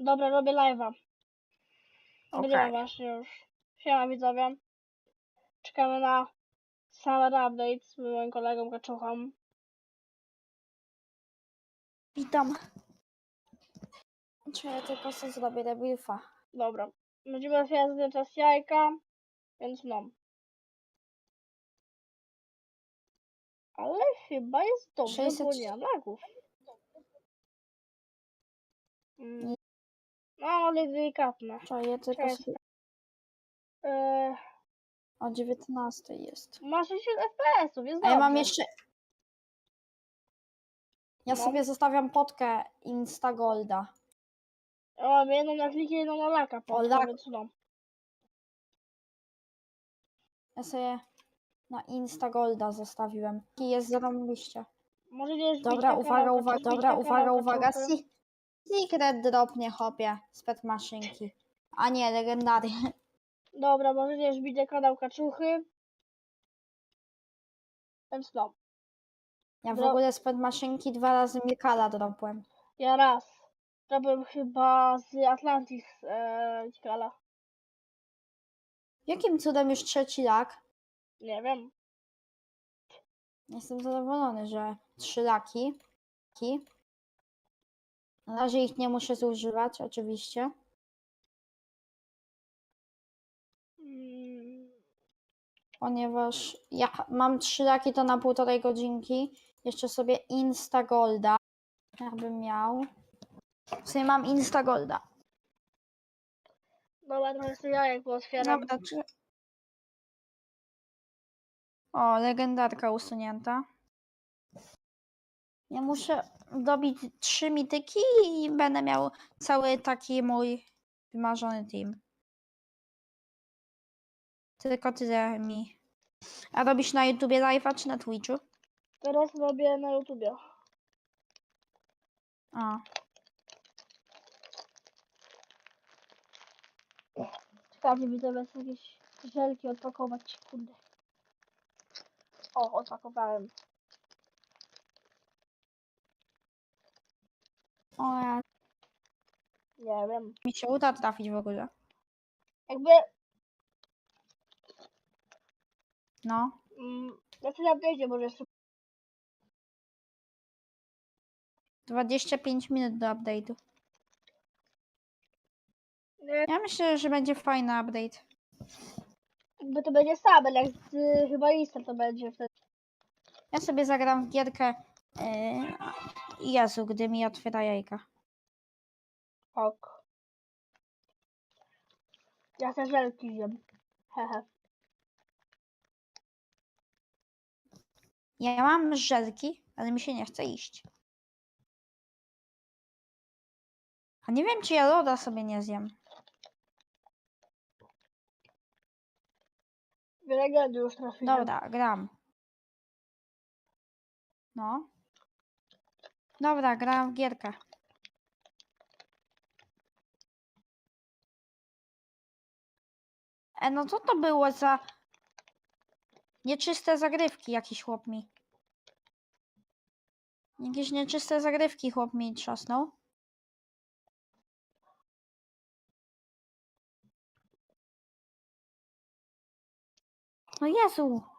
Dobra, robię live'a. Będzie Okej. właśnie już. Siema widzowie. Czekamy na Summer Update z moim kolegą Kaczuchą. Witam. Czy ja tylko sobie zrobię debilfa? Dobra. Będziemy otwierać zdjęcia z jajka, więc no. Ale chyba jest dobrze, 600 bo nie mam lagów. Mm. No, ale delikatne. Czy ja tylko Cześć. sobie... Eee, O 19 jest. ma 60 FPS-ów, jest A ja mam dobrze. jeszcze... Ja No. sobie zostawiam potkę Instagolda. Ja mam jedną na kliki, jedną na laka, po lak. Ja sobie na Instagolda zostawiłem. I jest zarąbiście. Możecie wbić Dobra, uwaga, kanał uwaga, dobra, uwaga, kanał uwaga. Kaczuchy. Si- Secret dropnie hopie z pet maszynki. A nie, legendary. Dobra, możecie wbić na kanał Kaczuchy. Więc no. Ja w Dro- ogóle z pet maszynki dwa razy Mikala dropłem. Ja raz. Robiłem chyba z Atlantis e. Jakim cudem już trzeci lak? Nie wiem. Jestem zadowolony, że trzy laki. Ki. Na razie ich nie muszę zużywać, oczywiście. Ponieważ ja mam trzy laki, to na półtorej godzinki. Jeszcze sobie Instagolda. Jakbym miał. W sumie mam Instagolda. Dobra, trochę sobie jajek pootwieram. Dobra, czy... O, legendarka usunięta. Ja muszę dobić trzy mityki i będę miał cały taki mój wymarzony team. Tylko tyle mi. A robisz na YouTubie live'a czy na Twitchu? Teraz robię na YouTubie. A, Czekajcie, widzę, bez jakieś żelki odpakować. Kurde. O, odpakowałem. O ja, Nie wiem. mi się uda trafić w ogóle. Jakby... No, Mm, na tym update'cie może jeszcze 25 minut do update'u. Nie, Ja myślę, że będzie fajny update. jakby to będzie Sabel, jak z, chyba Easter to będzie wtedy. Ja sobie zagram w gierkę yy, Jezu, gdy mi otwiera jajka. Ok. Ja te żelki zjem. Hehe. Ja mam żelki, ale mi się nie chce iść. A nie wiem, czy ja loda sobie nie zjem. Legendy już trafiłem. Dobra, gram. No. Dobra, gram w gierkę. E, no co to było za nieczyste zagrywki jakiś chłop mi. Jakieś nieczyste zagrywki chłop mi trzasnął. No Jezu.